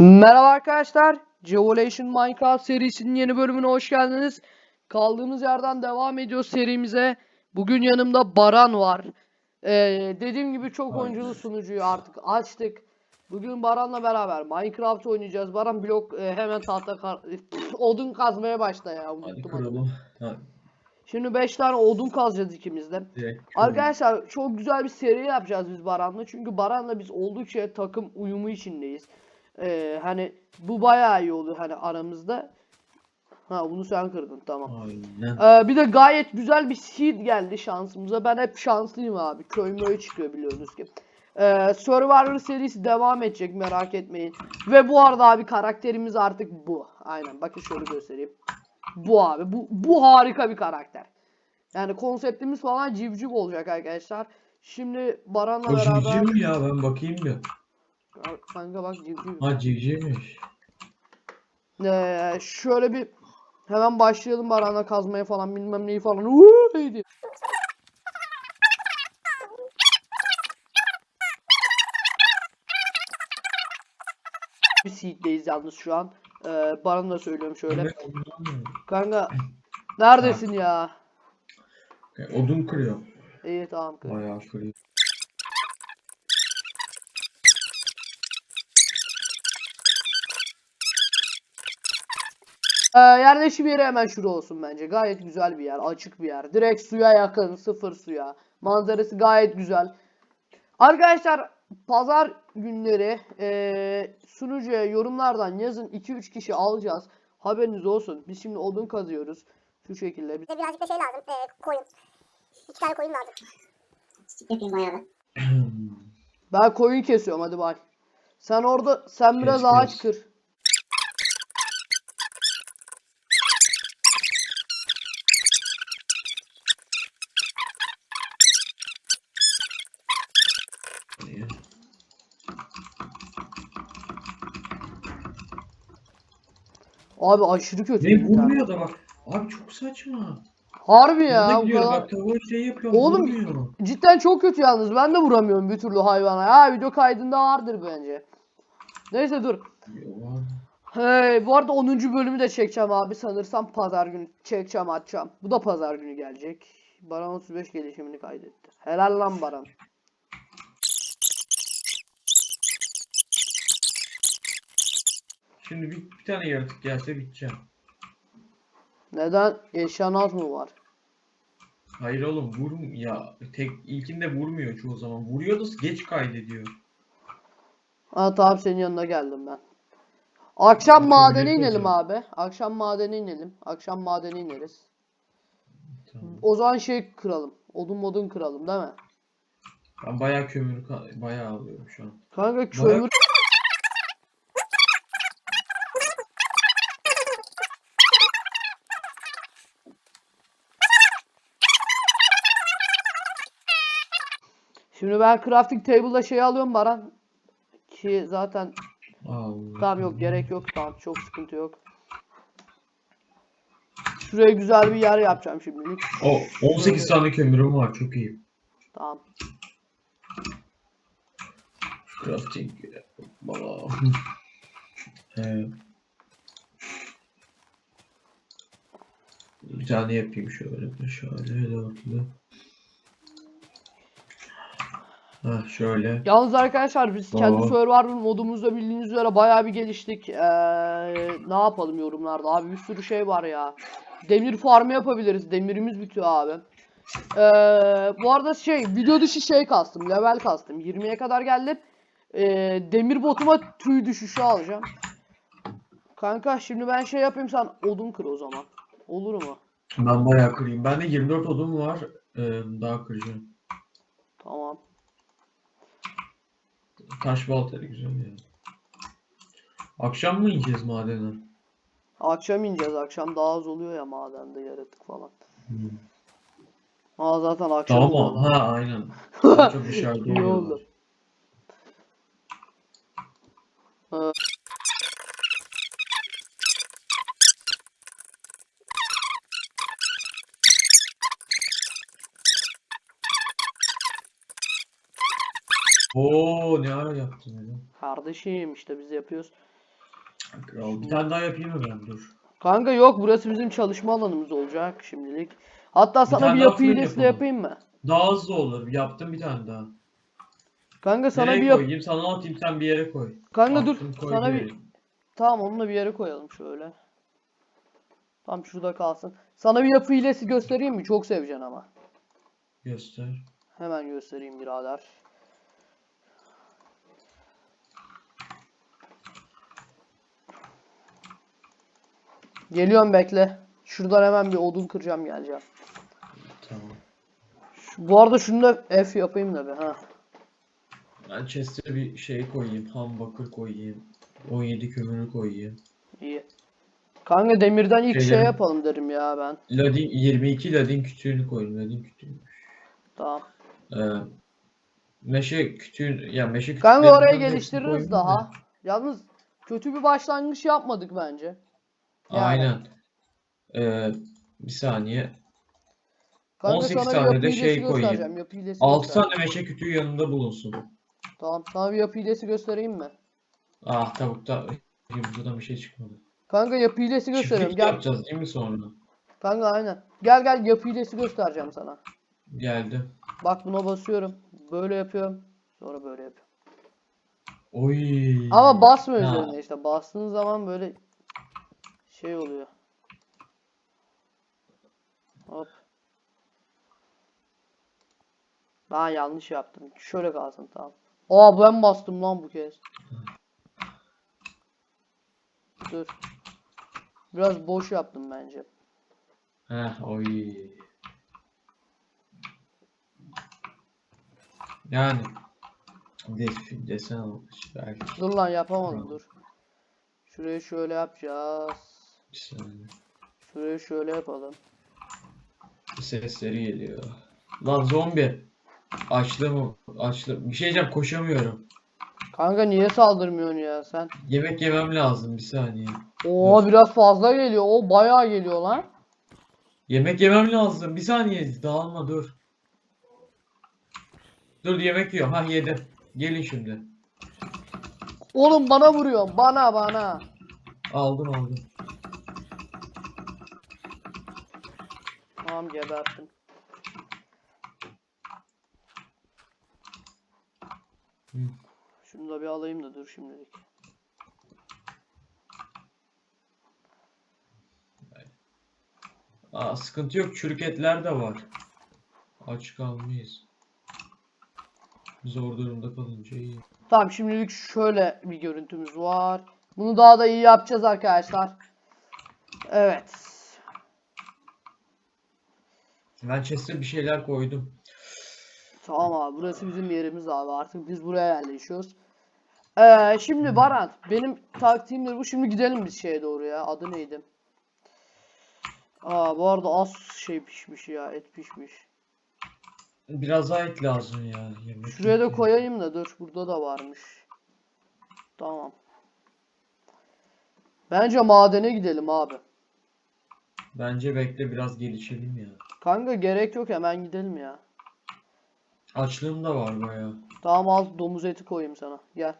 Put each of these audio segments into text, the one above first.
Merhaba arkadaşlar. Geolation Minecraft serisinin yeni bölümüne hoş geldiniz. Kaldığımız yerden devam ediyoruz serimize. Bugün yanımda Baran var. Ee, dediğim gibi çok oyunculu sunucuyu artık açtık. Bugün Baran'la beraber Minecraft oynayacağız. Baran blok e, hemen tahta kar- odun kazmaya başla ya. Hadi kuralım. Şimdi 5 tane odun kazacağız ikimiz de. Arkadaşlar çok güzel bir seri yapacağız biz Baran'la. Çünkü Baran'la biz oldukça takım uyumu içindeyiz. Ee, hani bu bayağı iyi oluyor hani aramızda. Ha bunu sen kırdın tamam. Aynen. Ee, bir de gayet güzel bir seed geldi şansımıza. Ben hep şanslıyım abi. Köy möy çıkıyor biliyorsunuz ki. Ee, Survivor serisi devam edecek merak etmeyin. Ve bu arada abi karakterimiz artık bu. Aynen bakın şöyle göstereyim. Bu abi. Bu, bu harika bir karakter. Yani konseptimiz falan civciv olacak arkadaşlar. Şimdi Baran'la beraber... civciv mi ya ben bakayım bir. Kanka bak civciv. Ha civcivmiş. Ee, şöyle bir hemen başlayalım Baran'la kazmaya falan bilmem neyi falan. Uuu, neydi? Bir seed'deyiz yalnız şu an. Ee, Baran'a da söylüyorum şöyle. Evet? Kanka neredesin ya? Okay, Odun kırıyor. İyi tamam. kanka. Bayağı kırıyor. Ee, yerleşim yeri hemen şurada olsun bence. Gayet güzel bir yer. Açık bir yer. Direkt suya yakın. Sıfır suya. Manzarası gayet güzel. Arkadaşlar pazar günleri ee, sunucuya yorumlardan yazın 2-3 kişi alacağız. Haberiniz olsun. Biz şimdi odun kazıyoruz. Şu şekilde. Bize birazcık da şey lazım. E, koyun. İki tane koyun lazım. Yapayım bayağı da. Ben koyun kesiyorum hadi bay. Sen orada sen biraz ağaç kır. Abi aşırı kötü. ne vurmuyor da bak. Abi çok saçma. Harbi Ya, ya gidiyor kadar. bak tavuğa şey yapıyor Oğlum, vurmuyor. Cidden çok kötü yalnız. Ben de vuramıyorum bir türlü hayvana. Ha video kaydında vardır bence. Neyse dur. Ya, Hey, bu arada 10. bölümü de çekeceğim abi. Sanırsam pazar günü çekeceğim atacağım. Bu da pazar günü gelecek. Baran 35 gelişimini kaydetti. Helal lan Baran. Şimdi bir, bir tane yaratık gelse biteceğim. Neden? Yaşanaz mı var? Hayır oğlum vurum ya tek ilkinde vurmuyor çoğu zaman. Vuruyor da geç kaydediyor. Ha tamam senin yanına geldim ben. Akşam madene ne inelim abi. Akşam madene inelim. Akşam madene ineriz. Tamam. O zaman şey kıralım. Odun modun kıralım değil mi? Ben bayağı kömür bayağı alıyorum şu an. Kanka kömür Şimdi ben crafting table'da şey alıyorum Baran. Ki zaten Allah. tamam yok gerek yok tamam çok sıkıntı yok. Şuraya güzel bir yer yapacağım şimdilik. O 18 tane kömürüm var çok iyi. Tamam. Crafting. Baba. Ee, bir tane yapayım şöyle. Şöyle dörtlü. Şöyle. Yalnız arkadaşlar biz kendi Aa. Survivor modumuzda bildiğiniz üzere bayağı bir geliştik. Ee, ne yapalım yorumlarda abi bir sürü şey var ya. Demir farmı yapabiliriz. Demirimiz bitiyor abi. Ee, bu arada şey video dışı şey kastım. Level kastım. 20'ye kadar geldim. Ee, demir botuma tüy düşüşü alacağım. Kanka şimdi ben şey yapayım sen odun kır o zaman. Olur mu? Ben bayağı kırayım. Bende 24 odun var. Ee, daha kıracağım. Tamam. Taş baltayla güzel ya. Akşam mı ineceğiz madene? Akşam ineceğiz. Akşam daha az oluyor ya madende yaratık falan. Hmm. Aa zaten akşam Tamam oldu. Ha aynen. Çok dışarıda İyi oluyorlar. oldu. Ee, Oo ne ara yaptın öyle? Kardeşim işte biz yapıyoruz. Kral bir tane daha yapayım mı ben dur. Kanka yok burası bizim çalışma alanımız olacak şimdilik. Hatta sana tane bir daha yapı fırın hilesi de yapalım. yapayım mı? Daha hızlı olur. Yaptım bir tane daha. Kanka sana Nereye bir yap koyayım? Sana atayım sen bir yere koy. Kanka dur. Attım, Sana koydum. bir Tamam onunla bir yere koyalım şöyle. Tam şurada kalsın. Sana bir yapı hilesi göstereyim mi? Çok seveceksin ama. Göster. Hemen göstereyim birader. Geliyorum bekle. Şuradan hemen bir odun kıracağım geleceğim. Tamam. Şu- bu arada şunu da F yapayım da bir ha. Ben chest'e bir şey koyayım. Ham bakır koyayım. 17 kömürü koyayım. İyi. Kanka demirden ilk şey Şeylerin- yapalım derim ya ben. Ladin 22 ladin kütüğünü koyayım. Ladin kütüğü. Tamam. Ee, meşe kütüğün ya meşe Kanka kütüklerini oraya geliştiririz daha. da. Yalnız kötü bir başlangıç yapmadık bence. Aynen. Ee, bir saniye. Kanka 18 sana bir tane yapı de hilesi şey koyayım. göstereceğim. Yapı hilesi 6 göstereceğim. tane meşe kütüğü yanında bulunsun. Tamam. Sana bir yapı hilesi göstereyim mi? Ah tavukta yumurtadan bir şey çıkmadı. Kanka yapı hilesi gösteriyorum. Çiftlik Gel. yapacağız değil mi sonra? Kanka aynen. Gel gel yapı hilesi göstereceğim sana. Geldi. Bak buna basıyorum. Böyle yapıyorum. Sonra böyle yapıyorum. Oy. Ama basma Ha. üzerine işte. Bastığın zaman böyle şey oluyor. Hop. Ben yanlış yaptım. Şöyle kalsın tamam. Aa ben bastım lan bu kez. Dur. Biraz boş yaptım bence. Heh, oy. Yani des- desen olmuş belki. Dur lan yapamadım dur. Şurayı şöyle yapacağız. Bir saniye. Şurayı şöyle yapalım. Sesleri geliyor. Lan zombi. Açlığım açlığım. Bir şey diyeceğim koşamıyorum. Kanka niye saldırmıyorsun ya sen? Yemek yemem lazım bir saniye. Oo Dur. biraz fazla geliyor. O bayağı geliyor lan. Yemek yemem lazım. Bir saniye dağılma dur. Dur yemek yiyorum. Ha yedim. Gelin şimdi. Oğlum bana vuruyor. Bana bana. Aldım aldım. Tamam geberttim. Hı. Şunu da bir alayım da dur şimdilik. Aa, sıkıntı yok. Çürük etler de var. Aç kalmayız. Zor durumda kalınca iyi. Tamam şimdilik şöyle bir görüntümüz var. Bunu daha da iyi yapacağız arkadaşlar. Evet. Ben chest'e bir şeyler koydum. Tamam abi burası bizim yerimiz abi artık biz buraya yerleşiyoruz. Ee, şimdi Baran benim taktiğimdir bu şimdi gidelim biz şeye doğru ya adı neydi? Aa bu arada az şey pişmiş ya et pişmiş. Biraz daha et lazım ya. Yemek Şuraya da koyayım da dur burada da varmış. Tamam. Bence madene gidelim abi. Bence bekle biraz gelişelim ya. Kanka gerek yok hemen gidelim ya. Açlığım da var baya. Tamam al domuz eti koyayım sana. Gel.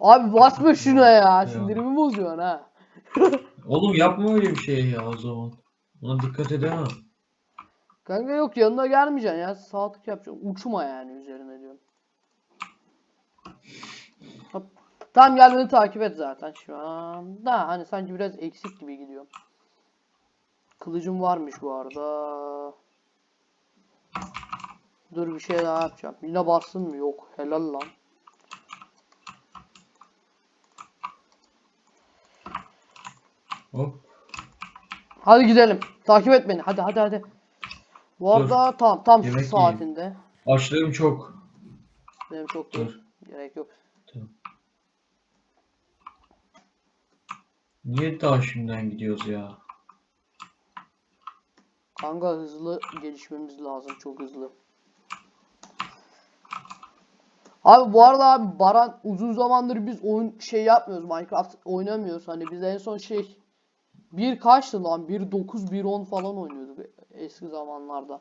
Abi basma şuna ya. Sinirimi bozuyorsun ha. Oğlum yapma öyle bir şey ya o zaman. Buna dikkat edemem. Kanka yok yanına gelmeyeceksin ya. Saatlik yapacaksın. Uçma yani üzerine diyorum. Hop. Tamam gel beni takip et zaten şu an. Da hani sanki biraz eksik gibi gidiyor. Kılıcım varmış bu arada. Dur bir şey daha yapacağım. Yine bastın mı? Yok. Helal lan. Hop. Hadi gidelim. Takip et beni. Hadi hadi hadi. Bu Dur. arada tam tam şu saatinde. Açlığım çok. Benim çok Dur. değil. Gerek yok. Niye daha şimdiden gidiyoruz ya? Kanka hızlı gelişmemiz lazım. Çok hızlı. Abi bu arada abi Baran uzun zamandır biz oyun şey yapmıyoruz. Minecraft oynamıyoruz. Hani biz en son şey bir kaçtı lan? 1.9 1.10 falan oynuyorduk eski zamanlarda.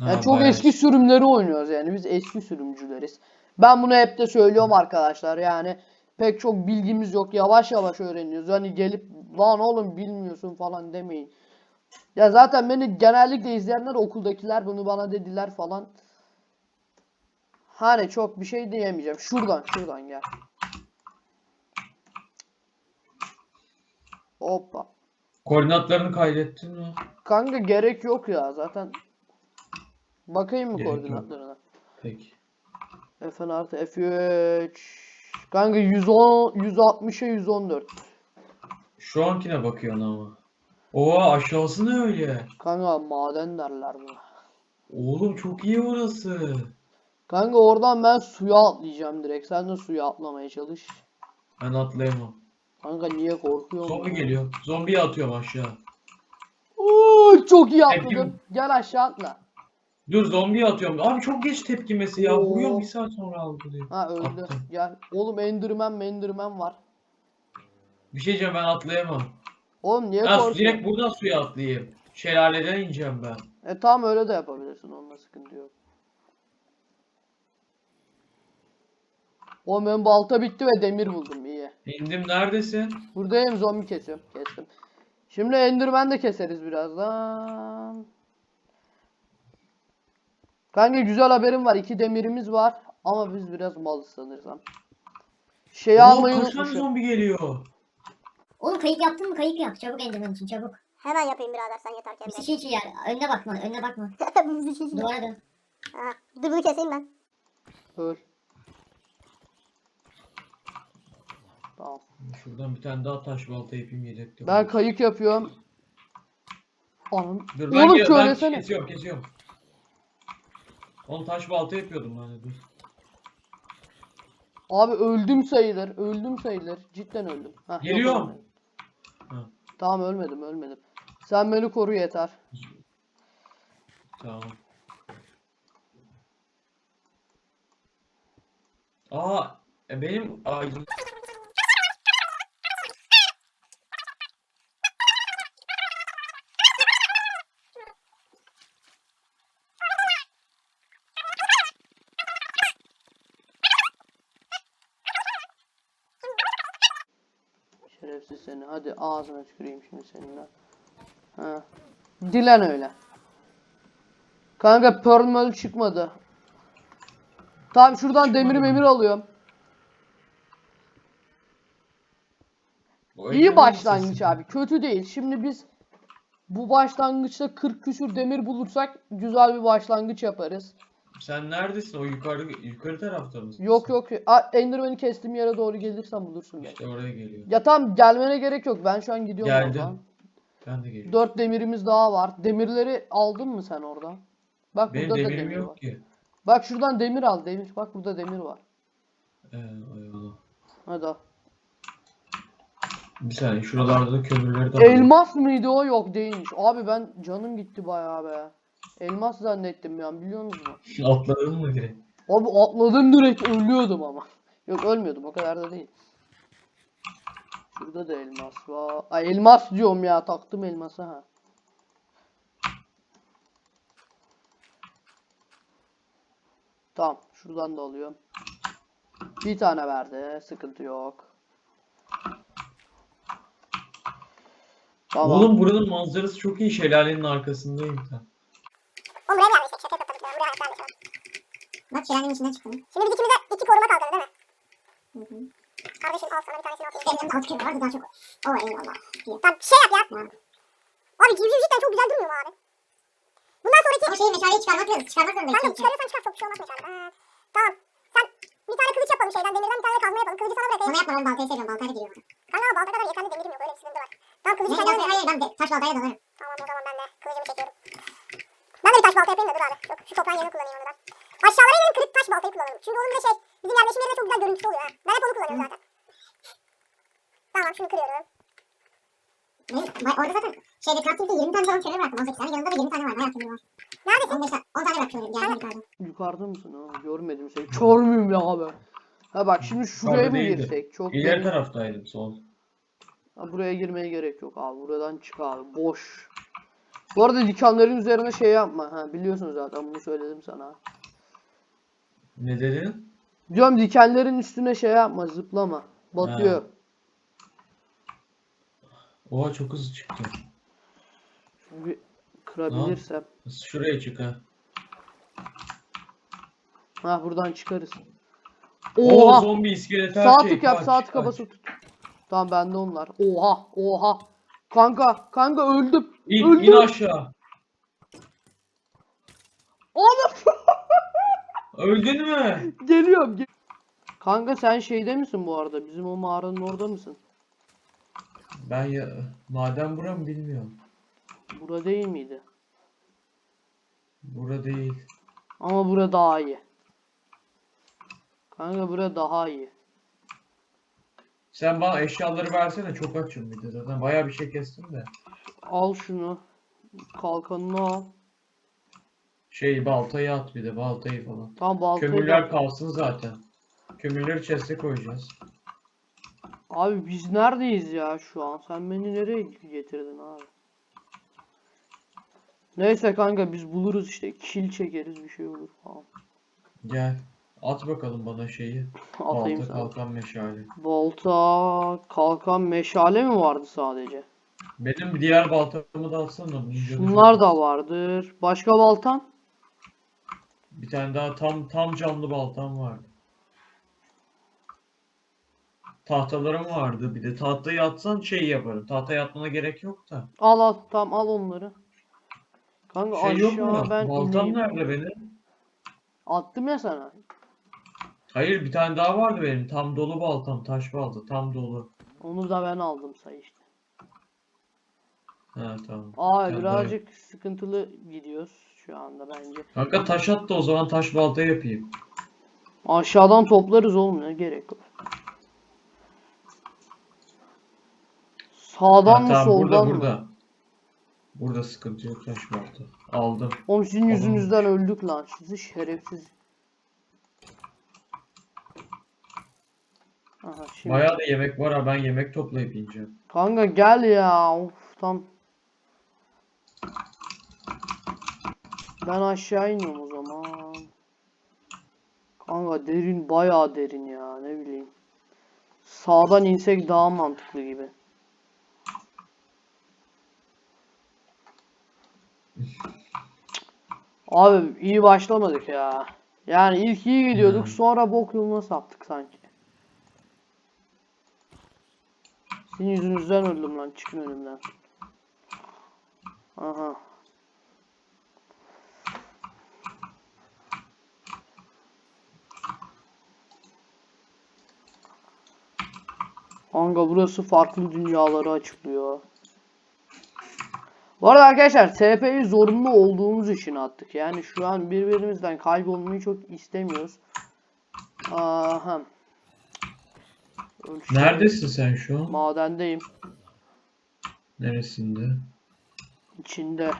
Yani Ha, çok bayağı- eski sürümleri oynuyoruz yani biz eski sürümcüleriz. Ben bunu hep de söylüyorum arkadaşlar yani pek çok bilgimiz yok. Yavaş yavaş öğreniyoruz. Hani gelip lan oğlum bilmiyorsun falan demeyin. Ya zaten beni genellikle izleyenler okuldakiler bunu bana dediler falan. Hani çok bir şey diyemeyeceğim. Şuradan şuradan gel. Hoppa. Koordinatlarını kaydettin mi? Kanka gerek yok ya zaten. Bakayım mı Gerek yok. koordinatlarına? Peki. Fn artı F3. Kanka 110 160'a 114. Şu ankine bakıyorsun ama. Oha aşağısı ne öyle? Kanka maden derler buna. Oğlum çok iyi orası. Kanka oradan ben suya atlayacağım direkt. Sen de suya atlamaya çalış. Ben atlayamam. Kanka niye korkuyorsun? Zombi ya? geliyor. Zombiyi atıyorum aşağı. Oo, çok iyi atladın. Tepkim- Gel aşağı atla. Dur zombiyi atıyorum. Abi çok geç tepkimesi ya. Oo. Vuruyorum bir saat sonra algılıyor. Ha öldü. Attım. Gel. Oğlum Enderman Enderman var. Bir şey diyeceğim ben atlayamam. Oğlum niye Ha, korkuyorsun? direkt buradan suya atlayayım. Şelaleden ineceğim ben. E tamam öyle de yapabilirsin. Onunla sıkıntı yok. Oğlum benim balta bitti ve demir buldum. iyi. İndim neredesin? Buradayım zombi kesiyorum. Kestim. Şimdi Enderman de keseriz birazdan. Kanka güzel haberim var. İki demirimiz var. Ama biz biraz malız sanırsam. Şeyi Oo, almayı kaç tane unutmuşum. zombi geliyor? Oğlum kayık yaptın mı kayık yap. Çabuk Enderman için çabuk. Hemen yapayım birader sen ben. şey için yani. Önüne bakma önüne bakma. Bir şey için. Duvara dön. Aha, Dur bunu keseyim ben. Öl. Tamam. Şuradan bir tane daha taş balta ipim yedekti. Ben kayık yapıyorum. Anam. Dur ben, Oğlum ben söylesene. kesiyorum kesiyorum. Oğlum taş balta yapıyordum ben de dur. Abi öldüm sayılır. Öldüm sayılır. Cidden öldüm. Heh, yok, Geliyorum. Ha. Tamam ölmedim ölmedim. Sen beni koru yeter. Tamam. Aa e benim aydın Şerefsiz seni. Hadi ağzına tüküreyim şimdi seninle. Ha. Dilen öyle. Kanka Pearl Mel çıkmadı. Tamam şuradan demir memir alıyorum. O İyi başlangıç abi. Kötü değil. Şimdi biz bu başlangıçta 40 küsür demir bulursak güzel bir başlangıç yaparız. Sen neredesin? O yukarı yukarı tarafta mısın? Yok yok. A, Enderman'i kestiğim yere doğru gelirsen bulursun beni. İşte oraya geliyor. Ya tamam gelmene gerek yok. Ben şu an gidiyorum Geldim. oradan. Ben de geliyorum. 4 demirimiz daha var. Demirleri aldın mı sen oradan? Bak Benim burada da demirim demir yok var. ki. Bak şuradan demir al demir. Bak burada demir var. Ee, eyvallah. Hadi al. Bir saniye şuralarda da kömürleri de. Elmas mıydı o? Yok değilmiş. Abi ben canım gitti bayağı be. Elmas zannettim ya biliyor musunuz? Atladın mı direkt? Abi atladım direkt ölüyordum ama. Yok ölmüyordum o kadar da değil. Şurada da elmas var. Ay elmas diyorum ya taktım elmasa ha. Tamam şuradan da alıyorum. Bir tane verdi sıkıntı yok. Tamam. Oğlum buranın manzarası çok iyi. Şelalenin arkasındayım ben. Oğlum buraya gelmiştik şaka yapalım. Buraya ayaklarla yapalım. Bak şelalenin içinden çıktım. Şimdi biz ikimize iki koruma kaldı değil mi? Hı hı. Kardeşim al sana bir tanesini atayım. Benim altı kere vardı daha çok. O eyvallah. Tamam şey yap ya. Tamam. Abi civciv cidden çok güzel durmuyor mu abi? Bundan sonraki... Ama şeyi meşaleyi çıkarmak zorunda. Çıkarmak zorunda. Kanka çıkarırsan çıkar çok bir şey olmaz meşale. Ha, tamam. Sen bir tane kılıç yapalım şeyden demirden bir tane de kazma yapalım. Kılıcı sana bırakayım. Bana yapma ben baltayı seviyorum. Baltayla gidiyor bana. Kanka ama balta kadar yeterli demirim yok öyle bir sıkıntı var. Tamam kılıcı sen hayır hayır ben de taş baltayla dalarım. Tamam o zaman ben de kılıcımı çekiyorum. Ben de bir taş balta yapayım da dur abi. Yok şu toprağın yerini kullanayım onu da. Aşağılara inelim kırık taş baltayı kullanalım. Çünkü onun bir de şey bizim yerleşim yerine çok güzel görüntüsü oluyor ha. Ben hep onu kullanıyorum zaten. Tamam şunu kırıyorum. Ba- orada zaten şeyde crafting'de 20 tane falan kömür bıraktım. 18 tane. Yanında da 20 tane var. Bayağı kömür var. Neredesin? 15 tane, 10 tane bıraktım yani yukarıda. Yukarıda mısın ha? Görmedim seni. Kör müyüm ya abi? Ha bak şimdi şuraya mı değildi. girsek? Çok İleri taraftaydım sol. Ha, buraya girmeye gerek yok abi. Buradan çık abi. Boş. Bu arada dikenlerin üzerine şey yapma. Ha biliyorsun zaten bunu söyledim sana. Ne dedin? Diyorum dikenlerin üstüne şey yapma, zıplama. Batıyor. Oha çok hızlı çıktı. Şunu bir kırabilirsem. Şuraya çık ha. Ha buradan çıkarız. Oo Oha! zombi iskelet her Sağ şey. tık yap, sağ tıka kaç. basılı tut. Tamam bende onlar. Oha, oha. Kanka, kanka öldüm. İn, Öldüm. in aşağı. Oğlum Öldün mü? geliyorum. Gel kanka sen şeyde misin bu arada? Bizim o mağaranın orada mısın? Ben ya maden bura mı bilmiyorum. Bura değil miydi? Bura değil. Ama bura daha iyi. Kanka bura daha iyi. Sen bana eşyaları versene çok açım bir de zaten bayağı bir şey kestim de. Al şunu. Kalkanını al. Şey baltayı at bir de baltayı falan. Tamam baltayı Kömürler da- kalsın zaten. Kömürleri chest'e koyacağız. Abi biz neredeyiz ya şu an? Sen beni nereye getirdin abi? Neyse kanka biz buluruz işte. Kil çekeriz bir şey olur falan. Gel. At bakalım bana şeyi. Atayım Balta sana. kalkan meşale. Balta, kalkan, meşale mi vardı sadece? Benim bir diğer baltamı da Şunlar çok da vardır. Başka baltan? Bir tane daha tam tam camlı baltam vardı. Tahtalarım vardı bir de tahtayı atsan şey yaparım. Tahtaya atmana gerek yok da. Al al tamam al onları. Kanka Şey yok mu? aşağı ben Baltam ineyim. nerede benim? Attım ya sana. Hayır bir tane daha vardı benim. Tam dolu baltam. Taş balta. Tam dolu. Onu da ben aldım say işte. Ha tamam. Aa Ben birazcık sıkıntılı gidiyoruz şu anda bence. Kanka taş at da o zaman taş balta yapayım. Aşağıdan toplarız oğlum ne gerek var. Sağdan Ha, mı tamam burada soldan mı? burada. Burada sıkıntı yok taş balta. Aldım. Oğlum sizin Alınmış. yüzünüzden öldük lan. Sizi şerefsiz. Aha şimdi. Bayağı da yemek var ha ben yemek toplayıp yiyeceğim. Kanka gel ya. Of tam. Ben aşağı iniyorum o zaman. Kanka derin bayağı derin ya ne bileyim. Sağdan insek daha mantıklı gibi. Abi iyi başlamadık ya. Yani ilk iyi gidiyorduk Hmm. sonra bok yoluna saptık sanki. Sizin yüzünüzden öldüm lan çıkın önümden. Aha. Kanka burası farklı dünyaları açıklıyor. Bu arada arkadaşlar TP'yi zorunlu olduğumuz için attık. Yani şu an birbirimizden kaybolmayı çok istemiyoruz. Aha. Ölçü- Neredesin sen şu an? Madendeyim. Neresinde? İçinde.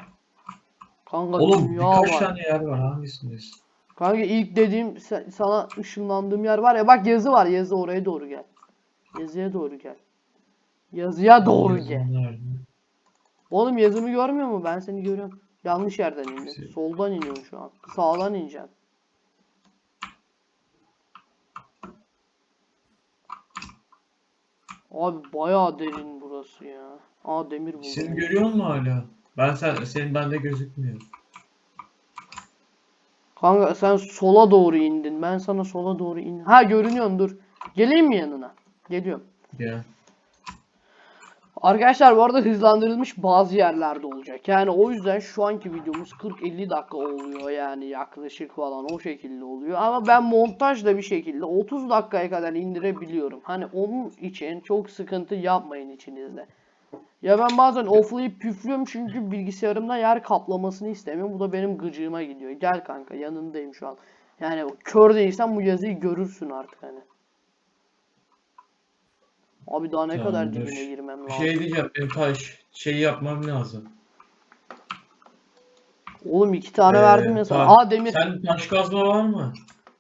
Kanka Oğlum dünya birkaç var. tane yer var hangisindesin? Kanka ilk dediğim se- sana ışınlandığım yer var ya bak yazı var yazı oraya doğru gel. Yazıya doğru gel. Yazıya doğru gel. nerede? Oğlum yazımı görmüyor mu? Ben seni görüyorum. Yanlış yerden indin. Soldan iniyorsun şu an. Sağdan ineceksin. Abi bayağı derin burası ya. Aa demir buldum. Seni görüyor musun hala? Ben sen senin bende gözükmüyor. Kanka sen sola doğru indin. Ben sana sola doğru in. Ha görünüyorsun dur. Geleyim mi yanına? Geliyorum. Gel. Arkadaşlar bu arada hızlandırılmış bazı yerlerde olacak. Yani o yüzden şu anki videomuz 40-50 dakika oluyor yani yaklaşık falan o şekilde oluyor. Ama ben montajla bir şekilde 30 dakikaya kadar indirebiliyorum. Hani onun için çok sıkıntı yapmayın içinizde. Ya ben bazen offlayıp püflüyorum çünkü bilgisayarımda yer kaplamasını istemiyorum. Bu da benim gıcığıma gidiyor. Gel kanka yanındayım şu an. Yani kör değilsen bu yazıyı görürsün artık hani. Abi daha ne kadar Tamamdır. dibine girmem lazım. şey diyeceğim. Benim taş şeyi yapmam lazım. Oğlum iki tane Ee, verdim ya sana. ta- Aa demir. Sen taş kazma var mı?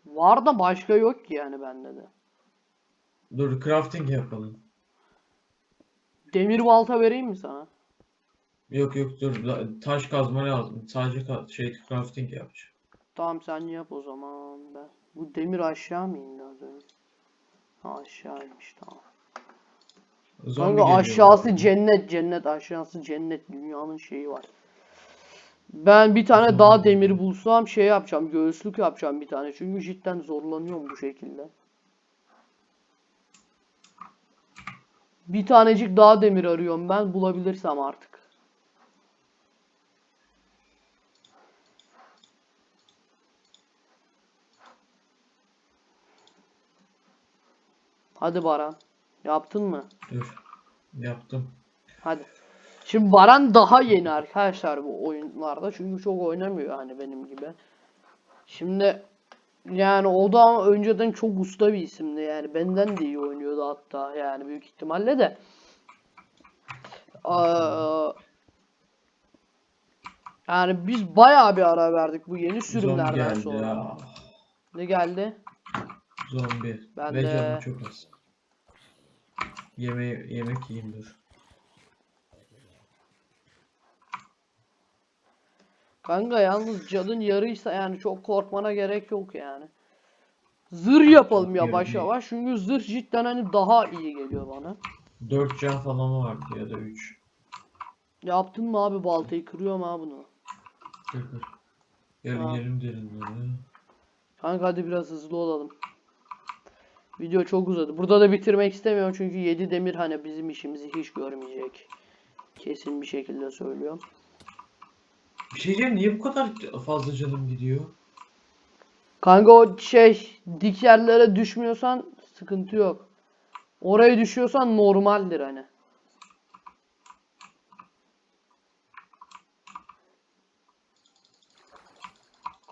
Var da başka yok ki yani bende de. Dur crafting yapalım. Demir balta vereyim mi sana? Yok yok dur la- taş kazma lazım. Sadece ka- şey crafting yapacağım. Tamam sen yap o zaman ben. Bu demir aşağı mı indi az önce? Ha aşağıymış tamam. Zombi Kanka geliyor. aşağısı cennet cennet aşağısı cennet dünyanın şeyi var. Ben bir tane daha demir bulsam şey yapacağım göğüslük yapacağım bir tane çünkü cidden zorlanıyorum bu şekilde. Bir tanecik daha demir arıyorum ben bulabilirsem artık. Hadi Baran. Yaptın mı? Dur. Yaptım. Hadi. Şimdi Baran daha yeni arkadaşlar bu oyunlarda çünkü çok oynamıyor hani benim gibi. Şimdi yani o da önceden çok usta bir isimdi yani benden de iyi oynuyordu hatta yani büyük ihtimalle de. Aa, yani biz bayağı bir ara verdik bu yeni Zombi sürümlerden geldi sonra. ya. Ne geldi? Zombi. Ben Ve de- canım çok az. Yeme yemek yiyeyim dur. Kanka yalnız canın yarıysa yani çok korkmana gerek yok yani. Zırh yapalım yavaş yavaş çünkü zırh cidden hani daha iyi geliyor bana. 4 can falan vardı ya da 3. Yaptın mı abi baltayı kırıyorum ha bunu. Kır kır. İnelim derinlere. Kanka hadi biraz hızlı olalım. Video çok uzadı. Burada da bitirmek istemiyorum çünkü 7 demir hani bizim işimizi hiç görmeyecek. Kesin bir şekilde söylüyorum. Bir şey diyeceğim niye bu kadar fazla canım gidiyor? Kanka o şey dik yerlere düşmüyorsan sıkıntı yok. Oraya düşüyorsan normaldir hani.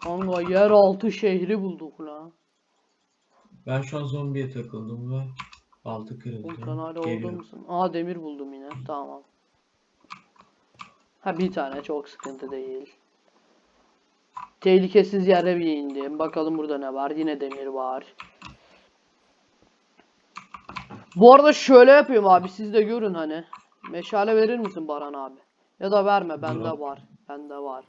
Kanka yeraltı şehri bulduk la. Ben şu an zombiye takıldım ve altı kırıldı. Sen hala orada mısın? Aa demir buldum yine. Tamam. Ha bir tane çok sıkıntı değil. Tehlikesiz yere bir indim. Bakalım burada ne var. Yine demir var. Bu arada şöyle yapıyorum abi. Siz de görün hani. Meşale verir misin Baran abi? Ya da verme. Bende abi. var. Bende var.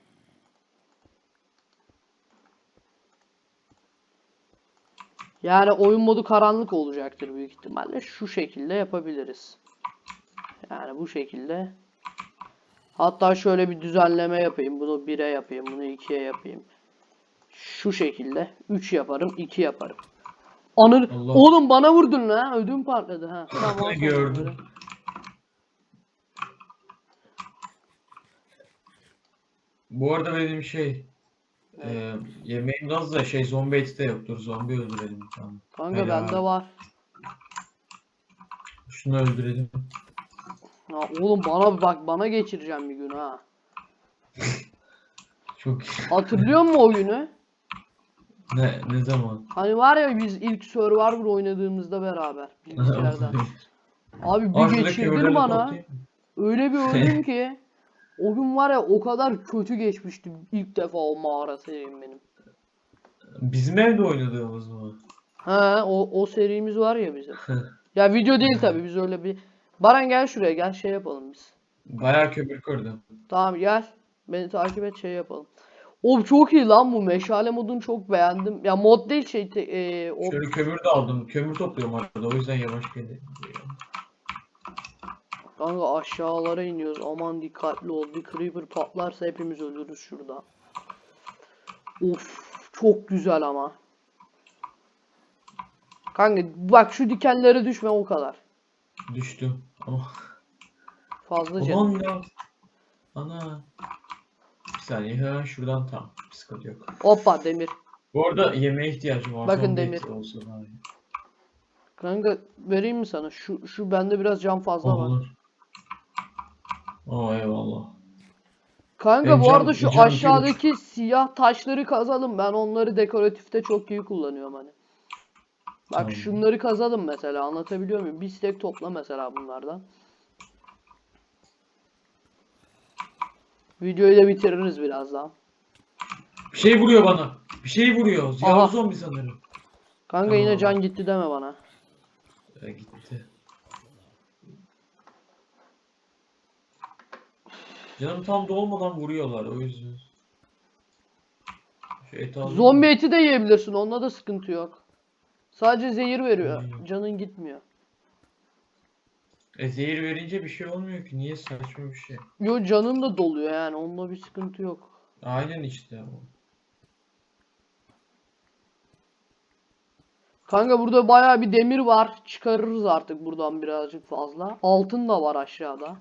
Yani oyun modu karanlık olacaktır büyük ihtimalle. Şu şekilde yapabiliriz. Yani bu şekilde. Hatta şöyle bir düzenleme yapayım. Bunu 1'e yapayım. Bunu 2'ye yapayım. Şu şekilde. 3 yaparım. 2 yaparım. Anır. Allah. Oğlum bana vurdun lan. Ödüm patladı ha. Tamam. Gördüm. Bu arada benim şey e, yemeğim az da şey zombi eti de yoktur. Zombi öldürelim. Tamam. Kanka Helal. bende var. Şunu öldürelim. Ha, oğlum bana bak bana geçireceğim bir gün ha. Çok Hatırlıyor musun o günü? ne ne zaman? Hani var ya biz ilk Survivor oynadığımızda beraber bilgisayardan. Abi bir geçirdin kömürleri bana. Öyle bir öldüm ki. O gün var ya o kadar kötü geçmişti ilk defa o mağara serim benim. Bizim evde oynadığımız mı? He o, o serimiz var ya bizim. Ya video değil tabi biz öyle bir. Baran gel şuraya gel şey yapalım biz. Bayağı kömür kırdım. Tamam gel. Beni takip et şey yapalım. O çok iyi lan bu meşale modunu çok beğendim. Ya mod değil şey te- e, o Şöyle kömür de aldım. Kömür topluyorum arada. O yüzden yavaş geliyor. kanka aşağılara iniyoruz. Aman dikkatli ol. Bir creeper patlarsa hepimiz ölürüz şurada. Of çok güzel ama. Kanka bak şu dikenlere düşme o kadar. Düştüm. Ama Fazla canım. aman ya. Ana. Bir saniye hemen şuradan tam. Sıkıntı yok. Hoppa demir. Bu arada yemeğe ihtiyacım var. Bakın Zombi demir. daha iyi. Kanka vereyim mi sana? Şu şu bende biraz cam fazla var. Olur. Oo eyvallah. Kanka Benim bu arada şu cam aşağıdaki siyah taşları kazalım. Ben onları dekoratifte çok iyi kullanıyorum hani. Bak Tamam. şunları kazalım mesela anlatabiliyor muyum? Bir stek topla mesela bunlardan. Videoyu da bitiririz birazdan. Bir şey vuruyor bana. Bir şey vuruyor. Yavru zombi sanırım. Kanka yine Tamam. can gitti deme bana. E, gitti. Canım tam dolmadan vuruyorlar o yüzden. Şu eti Zombi eti de yiyebilirsin. Onda da sıkıntı yok. Sadece zehir veriyor. Hmm. Canın gitmiyor. E zehir verince bir şey olmuyor ki. Niye saçma bir şey. Yo canın da doluyor yani onda bir sıkıntı yok. Aynen işte. o. Kanka burada bayağı bir demir var. Çıkarırız artık buradan birazcık fazla. Altın da var aşağıda.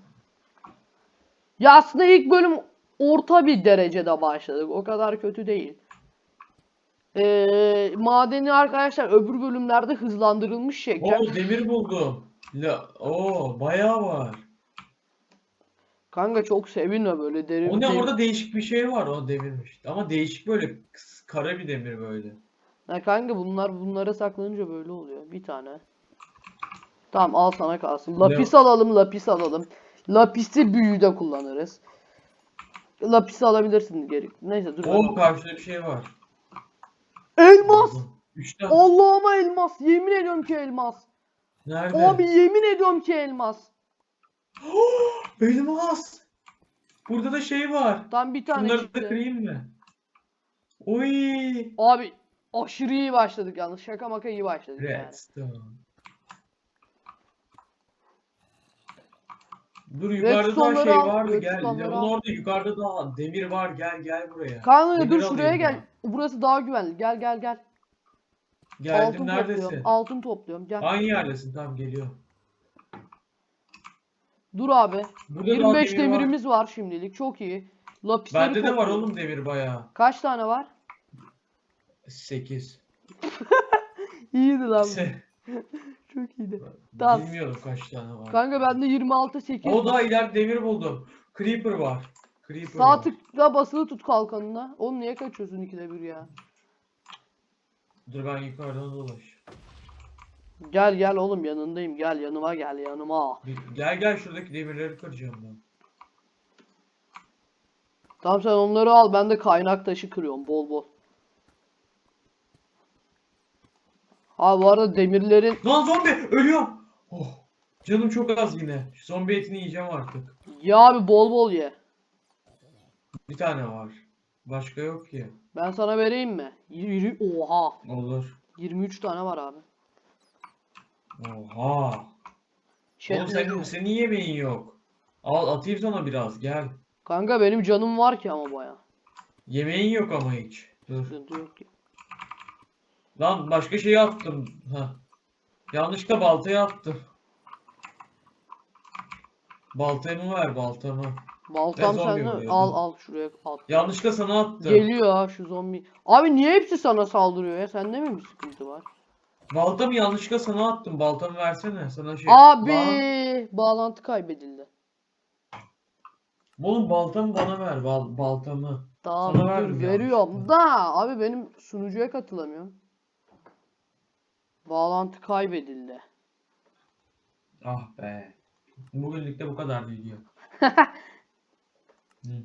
Ya aslında ilk bölüm orta bir derecede başladık. O kadar kötü değil. Ee, madeni arkadaşlar öbür bölümlerde hızlandırılmış şeker. Oo demir buldum. La, oo bayağı var. Kanka çok sevinme böyle derin. O ne derin- orada değişik bir şey var. O demirmiş. Ama değişik böyle kara bir demir böyle. Ya kanka bunlar bunlara saklanınca böyle oluyor. Bir tane. Tamam al sana kalsın. Lapis alalım, lapis alalım. Lapisi büyüde kullanırız. Lapis alabilirsin geri. Neyse dur. Oo karşıda bir şey var. Elmas! Üç tane. Allah'ıma elmas. Yemin ediyorum ki elmas. Nerede? Abi yemin ediyorum ki elmas. Elmas. Burada da şey var. Tam bir tane Bunları da çıktı. kırayım mı? Oy. Abi aşırı iyi başladık yalnız. Şaka maka iyi başladık yani. Redstone. Dur yukarıda da şey al, vardı gel. al. orada yukarıda da demir var gel gel buraya. Kanka dur şuraya gel. ben. Burası daha güvenli. Gel gel gel. Geldim altın neredesin? topluyorum. Altın topluyorum. Gel. Hangi yerdesin? Tamam geliyorum. Dur abi. Burada daha 25 demir var. demirimiz var şimdilik. Çok iyi. Lapisleri Bende de var topluyorum. oğlum demir bayağı. Kaç tane var? 8. İyiydi lan. Çok iyiydi. Tamam. Bilmiyorum kaç tane var. Kanka bende 26 8. O daha ileride demir buldum. Creeper var. Creeper Sağ var. tıkla basılı tut kalkanına. Oğlum niye kaçıyorsun ikide bir ya? Dur ben yukarıdan dolaş. Gel gel oğlum yanındayım. Gel yanıma gel yanıma. Gel gel şuradaki demirleri kıracağım ben. Tamam sen onları al. Ben de kaynak taşı kırıyorum bol bol. Ha bu arada demirlerin Lan zombi ölüyorum. Oh. Canım çok az yine. Şu zombi etini yiyeceğim artık. ya abi bol bol ye. Bir tane var. Başka yok ki. Ben sana vereyim mi? Yürü oha. Olur. 23 tane var abi. Oha. Şey Oğlum senin, senin yemeğin yok. Al atayım sana biraz gel. Kanka benim canım var ki ama baya. Yemeğin yok ama hiç. Dur. Sıkıntı yok ki. Lan başka şeyi attım. Ha. Yanlışlıkla baltayı attım. Baltamı ver baltamı. Baltam zombi sende. Al al şuraya at. Yanlışlıkla sana attım. Geliyor ha şu zombi. Abi niye hepsi sana saldırıyor ya? Sende mi bir sıkıntı var? Baltamı yanlışlıkla sana attım. Baltamı versene. Sana şey. Abi Lan, bağlantı kaybedildi. oğlum baltamı bana ver. Bal, baltamı. Tamam Sana dur veriyorum da abi benim sunucuya katılamıyorum. Bağlantı kaybedildi. Ah be. Bugünlük de bu kadar video.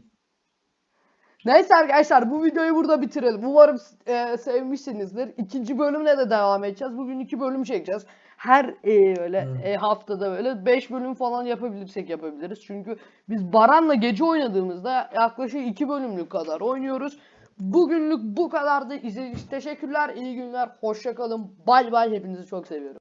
Neyse arkadaşlar bu videoyu burada bitirelim. Umarım e, sevmişsinizdir. İkinci bölümle de devam edeceğiz. Bugün iki bölüm çekeceğiz. Her e, böyle Evet. e, haftada böyle 5 bölüm falan yapabilirsek yapabiliriz. Çünkü biz Baran'la gece oynadığımızda yaklaşık 2 bölümlük kadar oynuyoruz. Bugünlük bu kadardı. İzlediğiniz için teşekkürler. İyi günler. Hoşça kalın. Bay bay. Hepinizi çok seviyorum.